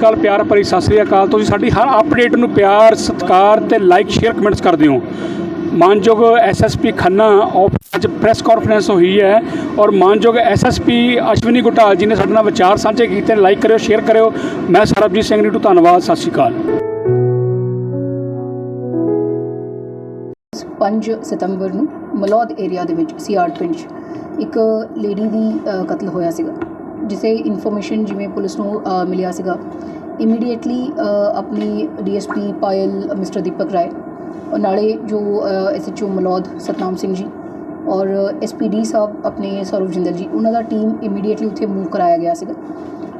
ਅਕਾਲ, ਪਿਆਰ ਭਰੀ ਸਤਿ ਸ੍ਰੀ ਅਕਾਲ। ਤੁਸੀਂ ਸਾਡੀ ਹਰ ਅਪਡੇਟ ਨੂੰ ਪਿਆਰ, ਸਤਿਕਾਰ ਤੇ ਲਾਈਕ ਸ਼ੇਅਰ ਕਮੈਂਟਸ ਕਰਦੇ ਹੋ। ਮਾਨਯੋਗ ਐਸਐਸਪੀ ਖੰਨਾ ਆਫ ਅੱਜ ਪ੍ਰੈਸ ਕਾਨਫਰੰਸ ਹੋਈ ਹੈ ਔਰ ਮਾਨਯੋਗ ਐਸਐਸਪੀ ਅਸ਼ਵਨੀ ਗੁਟਾਲ ਜੀ ਨੇ ਸਾਡੇ ਨਾਲ ਵਿਚਾਰ ਸਾਂਝੇ ਕੀਤੇ। ਲਾਈਕ ਕਰਿਓ ਸ਼ੇਅਰ ਕਰਿਓ। ਮੈਂ ਸਰਬਜੀਤ ਸਿੰਘ ਨੀਟੂ, ਧੰਨਵਾਦ। ਸਤਿ ਸ੍ਰੀ ਅਕਾਲ। 5 ਸਤੰਬਰ ਨੂੰ ਮਲੌਦ ਏਰੀਆ ਦੇ ਵਿੱਚ ਸੀਆਰ ਪਿੰਡ ਇੱਕ ਲੇਡੀ ਦੀ ਕਤਲ ਹੋਇਆ ਸੀਗਾ। ਜਿਸੇ ਇਨਫੋਰਮੇਸ਼ਨ ਜਿਵੇਂ ਪੁਲਿਸ ਨੂੰ ਮਿਲਿਆ ਸੀਗਾ। ਇਮੀਡੀਏਟਲੀ ਆਪਣੀ ਡੀਐਸਪੀ ਪਾਇਲ ਮਿਸਟਰ ਦੀਪਕ ਰਾਏ ਔਰ ਨਾਲੇ ਜੋ ਐਸਐਚਓ ਮਲੌਦ ਸਤਨਾਮ ਸਿੰਘ ਜੀ ਔਰ ਐਸਪੀਡੀ ਸਾਹਿਬ ਆਪਣੇ ਸਰਵ ਜਿੰਦਲ ਜੀ ਉਹਨਾਂ ਦਾ ਟੀਮ ਇਮੀਡੀਏਟਲੀ ਉੱਥੇ ਮੂਵ ਕਰਾਇਆ ਗਿਆ ਸੀਗਾ।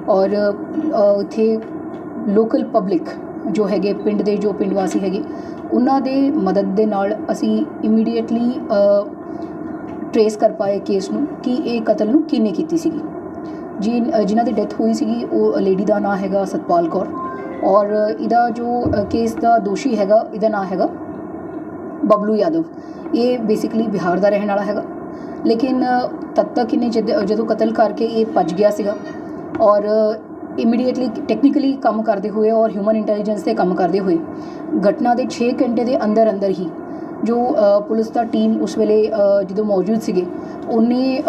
ਔਰ ਅ, ਉੱਥੇ ਲੋਕਲ ਪਬਲਿਕ ਜੋ ਹੈਗੇ ਪਿੰਡ ਦੇ ਜੋ ਪਿੰਡ ਵਾਸੀ ਹੈਗੇ ਉਹਨਾਂ ਦੇ ਮਦਦ ਦੇ ਨਾਲ ਅਸੀਂ ਇਮੀਡੀਏਟਲੀ ਟਰੇਸ ਕਰ ਪਾਏ ਕੇਸ ਨੂੰ ਕਿ ਇਹ ਕਤਲ ਨੂੰ ਕਿਹਨੇ ਕੀਤੀ ਸੀਗੀ। ਜੀ ਜਿਨ੍ਹਾਂ ਦੀ ਡੈਥ ਹੋਈ ਸੀਗੀ, ਉਹ ਲੇਡੀ ਦਾ ਨਾਂ ਹੈਗਾ ਸਤਪਾਲ ਕੌਰ ਔਰ ਇਹਦਾ ਜੋ ਕੇਸ ਦਾ ਦੋਸ਼ੀ ਹੈਗਾ, ਇਹਦਾ ਨਾਂ ਹੈਗਾ ਬਬਲੂ ਯਾਦਵ। ਇਹ ਬੇਸਿਕਲੀ ਬਿਹਾਰ ਦਾ ਰਹਿਣ ਵਾਲਾ ਹੈਗਾ। ਲੇਕਿਨ ਤਦ ਤੱਕ ਇਹਨੇ ਜਦ ਜਦੋਂ ਕਤਲ ਕਰਕੇ ਇਹ ਭੱਜ ਗਿਆ ਸੀਗਾ ਔਰ ਇਮੀਡੀਏਟਲੀ ਟੈਕਨੀਕਲੀ ਕੰਮ ਕਰਦੇ ਹੋਏ ਔਰ ਹਿਊਮਨ ਇੰਟੈਲੀਜੈਂਸ ਤੇ ਕੰਮ ਕਰਦੇ ਹੋਏ, ਘਟਨਾ ਦੇ 6 ਘੰਟੇ ਦੇ ਅੰਦਰ ਅੰਦਰ ਹੀ ਜੋ ਪੁਲਿਸ ਦਾ ਟੀਮ ਉਸ ਵੇਲੇ ਜਦੋਂ ਮੌਜੂਦ ਸੀਗੇ, ਉਹਨੇ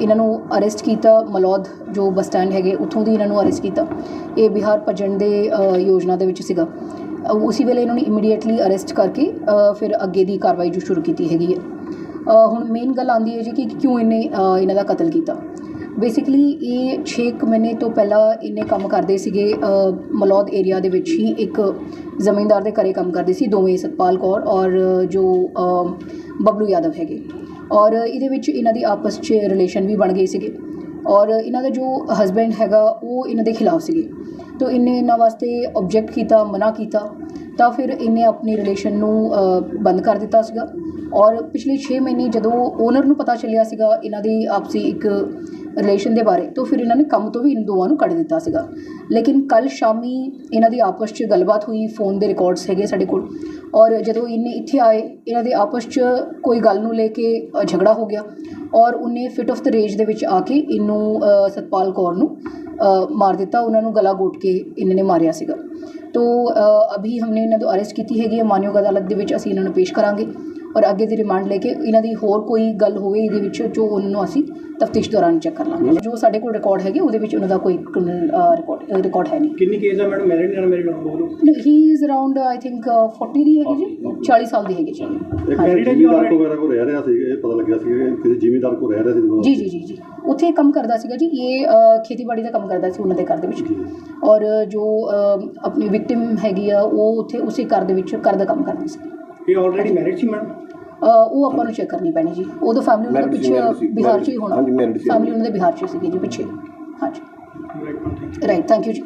ਇਹਨਾਂ ਨੂੰ ਅਰੈਸਟ ਕੀਤਾ ਮਲੌਦ ਜੋ ਬੱਸ ਸਟੈਂਡ ਹੈਗੇ ਉੱਥੋਂ ਦੀ ਇਹਨਾਂ ਨੂੰ ਅਰੈਸਟ ਕੀਤਾ। ਇਹ ਬਿਹਾਰ ਭੱਜਣ ਦੇ ਯੋਜਨਾ ਦੇ ਵਿੱਚ ਸੀਗਾ। ਅ, ਉਸੇ ਵੇਲੇ ਇਹਨਾਂ ਨੂੰ ਇਮੀਡੀਏਟਲੀ ਅਰੈਸਟ ਕਰਕੇ ਫਿਰ ਅੱਗੇ ਦੀ ਕਾਰਵਾਈ ਜੋ ਸ਼ੁਰੂ ਕੀਤੀ ਹੈਗੀ ਹੈ। ਹੁਣ ਮੇਨ ਗੱਲ ਆਉਂਦੀ ਹੈ ਜੀ ਕਿ ਕਿਉਂ ਇਹਨੇ ਇਹਨਾਂ ਦਾ ਕਤਲ ਕੀਤਾ। ਬੇਸਿਕਲੀ ਇਹ 6 ਮਹੀਨੇ ਤੋਂ ਪਹਿਲਾਂ ਇਹਨੇ ਕੰਮ ਕਰਦੇ ਸੀਗੇ ਮਲੌਦ ਏਰੀਆ ਦੇ ਵਿੱਚ ਹੀ ਇੱਕ ਜ਼ਮੀਂਦਾਰ ਦੇ ਘਰੇ ਕੰਮ ਕਰਦੇ ਸੀ ਦੋਵੇਂ ਸਤਪਾਲ ਕੌਰ ਔਰ ਜੋ ਬਬਲੂ ਯਾਦਵ ਹੈਗੇ। ਔਰ ਇਹਦੇ ਵਿੱਚ ਇਹਨਾਂ ਦੀ ਆਪਸ 'ਚ ਰਿਲੇਸ਼ਨ ਵੀ ਬਣ ਗਏ ਸੀਗੇ। ਔਰ ਇਹਨਾਂ ਦਾ ਜੋ ਹਸਬੈਂਡ ਹੈਗਾ, ਉਹ ਇਹਨਾਂ ਦੇ ਖਿਲਾਫ ਸੀਗੇ। ਤੋ ਇਹਨੇ ਇਹਨਾਂ ਵਾਸਤੇ ਆਬਜੈਕਟ ਕੀਤਾ, ਮਨਾ ਕੀਤਾ। ਤਾਂ ਫਿਰ ਇਹਨੇ ਆਪਣੀ ਰਿਲੇਸ਼ਨ ਨੂੰ ਬੰਦ ਕਰ ਦਿੱਤਾ ਸੀਗਾ। ਔਰ ਪਿਛਲੇ 6 ਮਹੀਨੇ ਜਦੋਂ ਓਨਰ ਨੂੰ ਪਤਾ ਚੱਲਿਆ ਸੀਗਾ ਇਹਨਾਂ ਦੀ ਆਪਸੀ ਇੱਕ ਰਿਲੇਸ਼ਨ ਦੇ ਬਾਰੇ, ਤੋਂ ਫਿਰ ਇਹਨਾਂ ਨੇ ਕੰਮ ਤੋਂ ਵੀ ਇਨ ਦੋਵਾਂ ਨੂੰ ਕੱਢ ਦਿੱਤਾ ਸੀਗਾ। ਲੇਕਿਨ ਕੱਲ ਸ਼ਾਮੀ ਇਹਨਾਂ ਦੀ ਆਪਸ 'ਚ ਗੱਲਬਾਤ ਹੋਈ ਫੋਨ ਦੇ ਰਿਕਾਰਡਸ ਹੈਗੇ ਸਾਡੇ ਕੋਲ। ਔਰ ਜਦੋਂ ਇਹਨੇ ਇੱਥੇ ਆਏ, ਇਹਨਾਂ ਦੇ ਆਪਸ 'ਚ ਕੋਈ ਗੱਲ ਨੂੰ ਲੈ ਕੇ ਝਗੜਾ ਹੋ ਗਿਆ। ਔਰ ਉਹਨੇ ਫਿਟ ਆਫ ਦ ਰੇਜ ਦੇ ਵਿੱਚ ਆ ਕੇ ਇਹਨੂੰ ਸਤਪਾਲ ਕੌਰ ਨੂੰ ਮਾਰ ਦਿੱਤਾ, ਉਹਨਾਂ ਨੂੰ ਗਲਾ ਘੋਟ ਕੇ ਇਹਨਾਂ ਨੇ ਮਾਰਿਆ ਸੀਗਾ। ਤੋਂ ਅ, ਅਭੀ ਹਮਨੇ ਇਹਨਾਂ ਤੋਂ ਅਰੈਸਟ ਕੀਤੀ ਹੈਗੀ ਹੈ। ਮਾਨਯੋਗ ਅਦਾਲਤ ਦੇ ਵਿੱਚ ਅਸੀਂ ਇਹਨਾਂ ਨੂੰ ਪੇਸ਼ ਕਰਾਂਗੇ। ਔਰ ਅੱਗੇ ਦੀ ਰਿਮਾਂਡ ਲੈ ਕੇ ਇਹਨਾਂ ਦੀ ਹੋਰ ਕੋਈ ਗੱਲ ਹੋਵੇ ਇਹਦੇ ਵਿੱਚ ਜੋ ਉਹਨਾਂ ਨੂੰ ਅਸੀਂ ਤਫਤੀਸ਼ ਦੌਰਾਨ ਚੈੱਕ ਕਰ ਲਾਂਗੇ। ਜੋ ਸਾਡੇ ਕੋਲ ਰਿਕਾਰਡ ਹੈਗੇ ਉਹਦੇ ਵਿੱਚ ਉਹਨਾਂ ਦਾ ਕੋਈ ਰਿਕਾਰਡ ਰਿਕਾਰਡ ਹੈ ਨਹੀਂ। ਕਿੰਨੀ ਕੇਸ ਹੈ ਮੈਡਮ ਮੈਰਿਡ ਜਾਂ ਮੈਰਿਡ ਬੋਲੋ। He is around I think 40 ਦੀ ਹੈਗੀ ਜੀ। 40 ਸਾਲ ਦੀ ਹੈਗੀ ਜੀ। ਇੱਕ ਹਾਂਜੀ। ਜ਼ਿਮੀਦਾਰ ਕੋ ਵਗੈਰਾ ਕੋ ਰਹਿ ਰਿਹਾ ਸੀ ਇਹ ਪਤਾ ਲੱਗਿਆ ਸੀ ਕਿ ਕਿਸੇ ਜ਼ਿਮੀਦਾਰ ਕੋ ਰਹਿ ਰਿਹਾ ਸੀ ਜੀ ਜੀ ਜੀ ਜੀ। ਉੱਥੇ ਕੰਮ ਕਰਦਾ ਸੀਗਾ ਜੀ ਇਹ ਖੇਤੀਬਾੜੀ ਦਾ ਕੰਮ ਕਰਦਾ ਸੀ ਉਹਨਾਂ ਦੇ ਘਰ ਦੇ ਵਿੱਚ। ਔਰ ਜੋ ਆਪਣੀ ਵਿਕਟਿਮ ਹੈਗੀ ਆ ਉਹ ਉੱਥੇ ਉਸੇ ਘਰ ਦੇ ਵਿੱਚ ਘਰ ਦਾ ਕੰਮ ਕਰਦੀ ਸੀ। ਇਹ ਆਲਰੇਡੀ ਮੈਰਿਡ ਸੀ ਮੈਡਮ ਉਹ ਆਪਾਂ ਨੂੰ ਚੈੱਕ ਕਰਨੀ ਪੈਣੀ ਜੀ। ਉਹਦਾ ਫੈਮਿਲੀ ਉਹਨਾਂ ਦਾ Married ਸੀ, ਪਿੱਛੇ married ਸੀ, ਬਿਹਾਰ 'ਚ ਹੀ ਹੋਣਾ। ਹਾਂਜੀ, married ਸੀ। ਫੈਮਿਲੀ ਉਹਨਾਂ ਦੇ ਬਿਹਾਰ 'ਚ ਸੀਗੀ ਜੀ ਪਿੱਛੇ। ਹਾਂਜੀ। ਰਾਈਟ ਰਾਈਟ ਥੈਂਕ ਯੂ ਜੀ।